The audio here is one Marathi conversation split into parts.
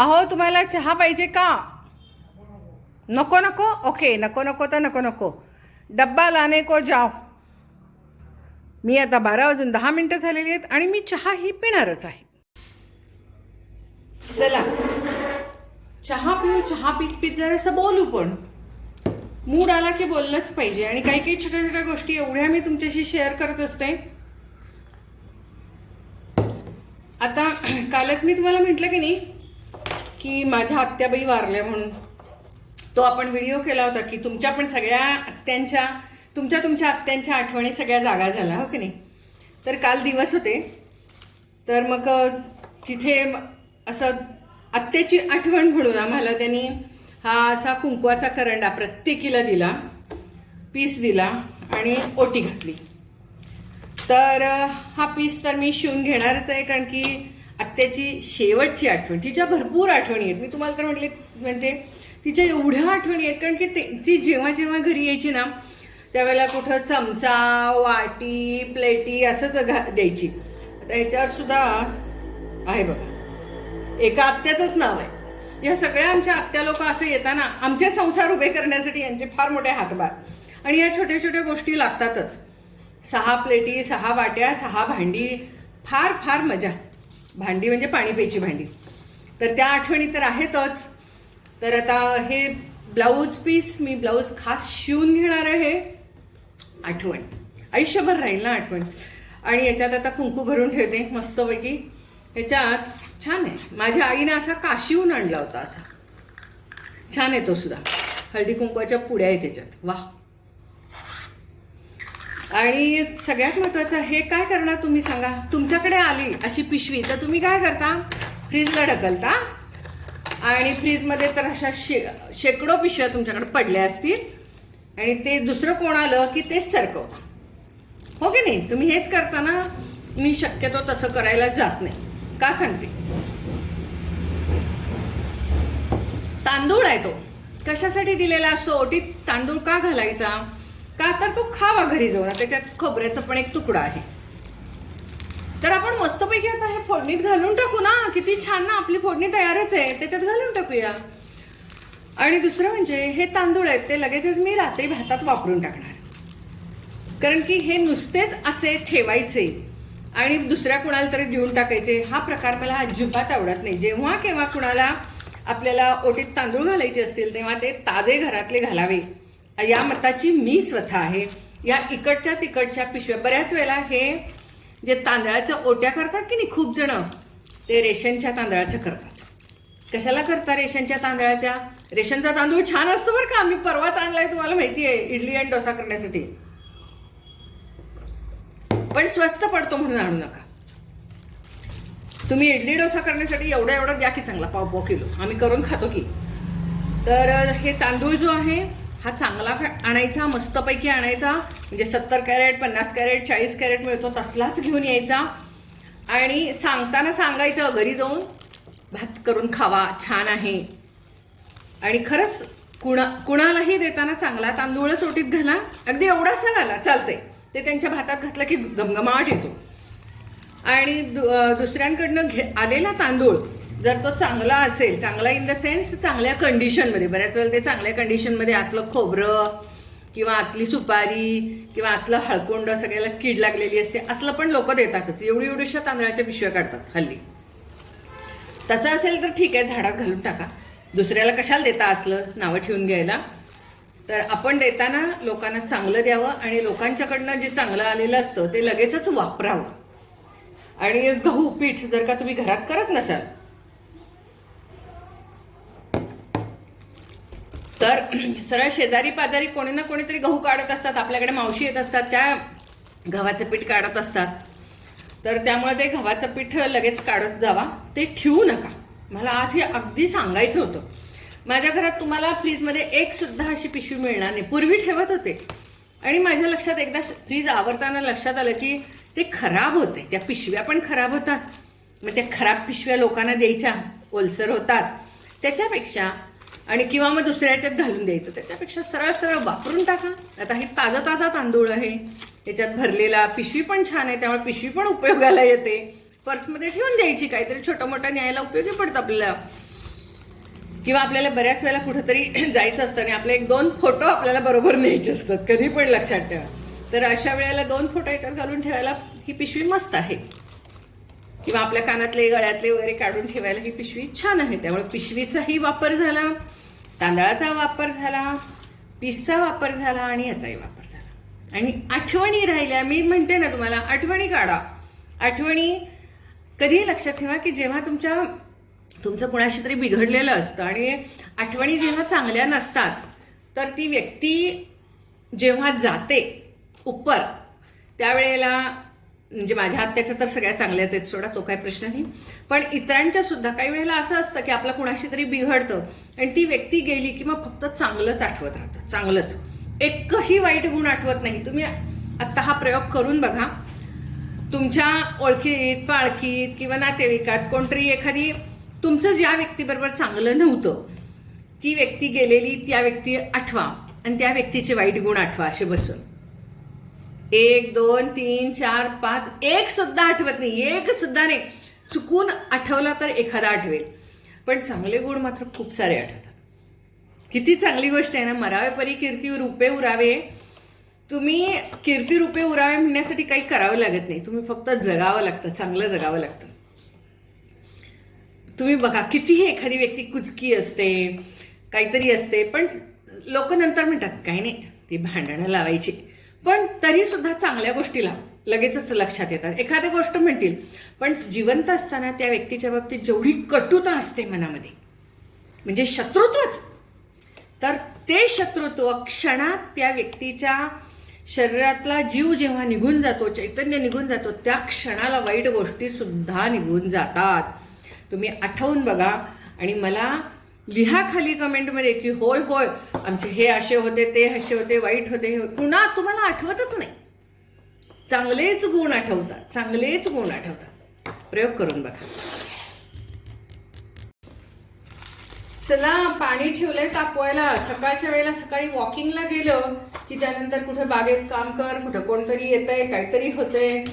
अहो तुम्हाला चहा पाहिजे का? नको नको? ओके नको नको तर नको नको. डब्बा लाने को जाओ. मी आता बारा वाजून दहा मिनटं झालेली आहेत आणि मी चहा ही पिणारच आहे. चला. चहा पिऊ चहा पीत पीत जरासं बोलू पण. मूड आला की बोललंच पाहिजे आणि काही काही छोट्या छोट्या गोष्टी एवढ्या मी तुमच्याशी शेअर करत असते. आता कालच मी तुम्हाला म्हटलं की नाही की माझ्या आत्याबाई वारल्या म्हणून. तो आपण व्हिडिओ केला होता की तुमच्या पण सगळ्या आत्यांच्या तुमच्या तुमच्या आत्यांच्या आठवणी सगळ्या जागा झाल्या हो की नाही? तर काल दिवस होते. तर मग तिथे असं आत्याची आठवण म्हणून आम्हाला त्यांनी हा असा कुंकवाचा करंडा प्रत्येकीला दिला पीस दिला आणि ओटी घातली. तर हा पीस तर मी शिवून घेणारच आहे कारण की आत्याची शेवटची आठवण तिच्या भरपूर आठवणी आहेत. मी तुम्हाला तर म्हटले म्हणते तिच्या एवढ्या आठवणी आहेत कारण की ते ती जेव्हा जेव्हा घरी यायची ना त्यावेळेला कुठं चमचा वाटी प्लेटी असंच घा द्यायची. आता ह्याच्यावर सुद्धा आहे बघा. एका आत्याचंच नाव आहे. या सगळ्या आमच्या आत्या लोक असं येताना आमचे संसार उभे करण्यासाठी यांचे फार मोठे हातभार. आणि या छोट्या छोट्या गोष्टी लागतातच. सहा प्लेटी सहा वाट्या सहा भांडी फार फार मजा. भांडी म्हणजे पाणी प्यायची भांडी. तर त्या आठवणी तर आहेतच. तर आता हे ब्लाऊज पीस मी ब्लाऊज खास शिवून घेणार आहे. आठवण. आयुष्यभर राहील ना आठवण. आणि याच्यात आता कुंकू भरून ठेवते मस्तपैकी. ह्याच्यात छान आहे. माझ्या आईने असा काशिवून आणला होता असा. छान आहे तो सुद्धा. हळदी कुंकवाच्या पुड्या आहे त्याच्यात वा आणि सगळ्यात महत्वाचं हे काय करणार तुम्ही सांगा? तुमच्याकडे आली अशी पिशवी तर तुम्ही काय करता? फ्रीजला ढकलता. आणि फ्रीजमध्ये तर अशा शे शेकडो पिशव्या तुमच्याकडे पडल्या असतील. आणि ते दुसरं कोण आलं की तेच सरकव. हो की नाही? तुम्ही हेच करता ना मी शक्यतो तसं करायला जात नाही. का सांगते? तांदूळ आहे तो. कशासाठी दिलेला असतो? ओटीत तांदूळ का घालायचा? का तर तो खावा घरी जाऊन. त्याच्यात खोबऱ्याचा पण एक तुकडा आहे. तर आपण मस्तपैकी आता हे फोडणीत घालून टाकू ना. किती छान ना आपली फोडणी तयारच आहे. त्याच्यात घालून टाकूया. आणि दुसरं म्हणजे हे तांदूळ आहेत ते लगेचच मी रात्री भातात वापरून टाकणार. कारण की हे नुसतेच असे ठेवायचे आणि दुसऱ्या कुणाला तरी देऊन टाकायचे. हा प्रकार मला अजिबात आवडत नाही. जेव्हा केव्हा कुणाला आपल्याला ओटीत तांदूळ घालायचे असतील तेव्हा ते ताजे घरातले घालावे. या मताची मी स्वतः आहे. या इकडच्या तिकडच्या पिशव्या. बऱ्याच वेळेला हे जे तांदळाच्या ओट्या करतात की नाही खूप जण ते रेशनच्या तांदळाच्या करतात. कशाला करता रेशनच्या तांदळाच्या? रेशनचा तांदूळ छान असतो बरं का. मी परवाच आणलाय तुम्हाला माहिती आहे इडली आणि डोसा करण्यासाठी. पण स्वस्त पडतो म्हणून आणू नका. तुम्ही इडली डोसा करण्यासाठी एवढा एवढा द्या की चांगला पाव पाव किलो. आम्ही करून खातो की. तर हे तांदूळ जो आहे हा चांगला आणायचा मस्तपैकी आणायचा. म्हणजे सत्तर कॅरेट पन्नास कॅरेट चाळीस कॅरेट मिळतो तसलाच घेऊन यायचा. आणि सांगताना सांगायचं घरी जाऊन भात करून खावा छान आहे. आणि खरंच कुणा कुणालाही देताना चांगला तांदूळच ओटीत घाला. अगदी एवढासा घाला चालतंय. ते त्यांच्या भातात घातलं की गमगमाट येतो. आणि दु- दुसऱ्यांकडनं घे आलेला तांदूळ जर तो चांगला असेल चांगला इन द सेन्स चांगल्या कंडिशनमध्ये बऱ्याच वेळेला ते चांगल्या कंडिशनमध्ये आतलं खोबरं किंवा आतली सुपारी किंवा आतलं हळकुंड सगळ्याला कीड लागलेली असते असलं पण लोक देतातच. एवढी एवढीशा तांदळाच्या पिशव्या काढतात हल्ली. तसं असेल तर ठीक आहे झाडात घालून टाका. दुसऱ्याला कशाला देता असलं नावं ठेवून घ्यायला. तर आपण देताना लोकांना चांगलं द्यावं आणि लोकांच्याकडनं जे चांगलं आलेलं असतं ते लगेचच वापरावं. आणि गहू पीठ जर का तुम्ही घरात करत नसाल तर सरळ शेजारी पाजारी कोणी ना कोणीतरी गहू काढत असतात आपल्याकडे मावशी येत असतात त्या गव्हाचं पीठ काढत असतात. तर त्यामुळे ते गव्हाचं पीठ लगेच काढत जावा. ते ठेवू नका. मला आज हे अगदी सांगायचं होतं. माझ्या घरात तुम्हाला फ्रीजमध्ये एक सुद्धा अशी पिशवी मिळणार नाही. पूर्वी ठेवत होते. आणि माझ्या लक्षात एकदा फ्रीज आवरताना लक्षात आलं की ते खराब होते. त्या पिशव्या पण खराब होतात. मग त्या खराब पिशव्या लोकांना द्यायच्या. ओलसर होतात. त्याच्यापेक्षा आणि किंवा मग दुसऱ्या ह्याच्यात घालून द्यायचं. त्याच्यापेक्षा सरळ सरळ वापरून टाका. आता हे ताजा ताजा तांदूळ आहे. याच्यात भरलेला पिशवी पण छान आहे. त्यामुळे पिशवी पण उपयोगाला येते. पर्समध्ये ठेवून द्यायची. काहीतरी छोटं मोठं न्यायला उपयोगी पडतं आपल्याला. किंवा आपल्याला बऱ्याच वेळेला कुठेतरी जायचं असतं आणि आपले एक दोन फोटो आपल्याला बरोबर न्यायचे असतात. कधी पण लक्षात ठेवा. तर अशा वेळेला दोन फोटो याच्यात घालून ठेवायला ही पिशवी मस्त आहे. किंवा आपल्या कानातले गळ्यातले वगैरे काढून ठेवायला ही पिशवी छान आहे. त्यामुळे पिशवीचाही वापर झाला. तांदळाचा वापर झाला पीसचा वापर झाला आणि याचाही वापर झाला. आणि आठवणी राहिल्या. मी म्हणते ना तुम्हाला आठवणी काढा. आठवणी कधीही लक्षात ठेवा की जेव्हा तुमच्या तुमचं कुणाशी तरी बिघडलेलं असतं आणि आठवणी जेव्हा चांगल्या नसतात तर ती व्यक्ती जेव्हा जाते उपर त्यावेळेला म्हणजे माझ्या आत्याच्या तर सगळ्या चांगल्याच आहेत सोडा तो काय प्रश्न नाही. पण इतरांच्या सुद्धा काही वेळेला असं असतं की आपलं कुणाशी तरी बिघडतं आणि ती व्यक्ती गेली की मग फक्त चांगलंच आठवत राहतं चांगलंच. एकही वाईट गुण आठवत नाही. तुम्ही आत्ता हा प्रयोग करून बघा. तुमच्या ओळखीत पाळखीत किंवा नातेवाईकात कोणतरी एखादी तुमचं ज्या व्यक्तीबरोबर चांगलं नव्हतं ती व्यक्ती गेलेली त्या व्यक्ती आठवा आणि त्या व्यक्तीचे वाईट गुण आठवा असे बसून. एक दोन तीन चार पाच एक सुद्धा आठवत नाही. एक सुद्धा नाही. चुकून आठवला तर एखादा आठवेल. पण चांगले गुण मात्र खूप सारे आठवतात. किती चांगली गोष्ट आहे ना. मरावे परी कीर्ती रूपे उरावे. तुम्ही कीर्ती रूपे उरावे म्हणण्यासाठी काही करावं लागत नाही. तुम्ही फक्त जगावं लागतं. चांगलं जगावं लागतं. तुम्ही बघा कितीही एखादी व्यक्ती कुचकी असते काहीतरी असते पण लोक नंतर म्हणतात काही नाही ती भांडणं लावायची. तरी सुद्धा चांगल्या गोष्टीला लगेचच लक्षात येतात. एखादी गोष्ट म्हणतील पण जिवंत असताना त्या व्यक्तीच्या बाबतीत जेवढी कटुता असते मनामध्ये म्हणजे शत्रुत्वच तर ते शत्रुत्व क्षणात त्या व्यक्तीच्या शरीरातला जीव जेव्हा निघून जातो चैतन्य निघून जातो त्या क्षणाला वाईट गोष्टी सुद्धा निघून जातात. तुम्ही आठवून बघा आणि मला लिहा खाली कमेंटमध्ये की होय होय आमचे हे असे होते ते असे होते वाईट होते हे पुन्हा तुम्हाला आठवतच नाही. चांगलेच गुण आठवतात चांगलेच गुण आठवतात. प्रयोग करून बघा. चला पाणी ठेवलंय तापवायला. सकाळच्या वेळेला सकाळी वॉकिंगला गेलो की त्यानंतर कुठे बागेत काम कर कुठं कोणतरी येतंय काहीतरी होतंय.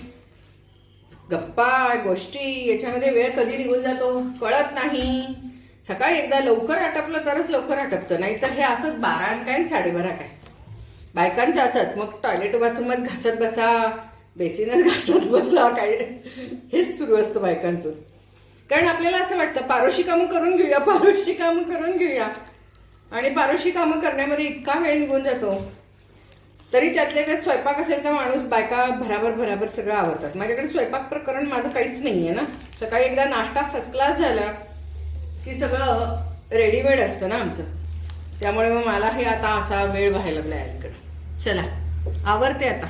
गप्पा गोष्टी याच्यामध्ये वेळ कधी निघून जातो? कळत नाही. सकाळी एकदा लवकर आटपलं तरच लवकर आटपतं नाही तर हे असंच बारा आणि काय आणि साडेबारा काय. बायकांचं असंच मग टॉयलेट बाथरूमच घासत बसा बेसिनच घासत बसा काय. हेच सुरू असतं बायकांचं. कारण आपल्याला असं वाटतं पारोशी कामं करून घेऊया पारोशी कामं करून घेऊया. आणि पारोशी कामं करण्यामध्ये इतका वेळ निघून जातो. तरी त्यातल्या त्यात स्वयंपाक असेल तर माणूस बायका भराभर भराभर सगळं आवडतात माझ्याकडे स्वयंपाक प्रकरण माझं काहीच नाही आहे ना. सकाळी एकदा नाश्ता फर्स्ट क्लास झाला की सगळं रेडीमेड असतं ना आमचं. त्यामुळे मग मला हे आता असा वेळ व्हायला लागला अलीकडं. चला आवरते आता.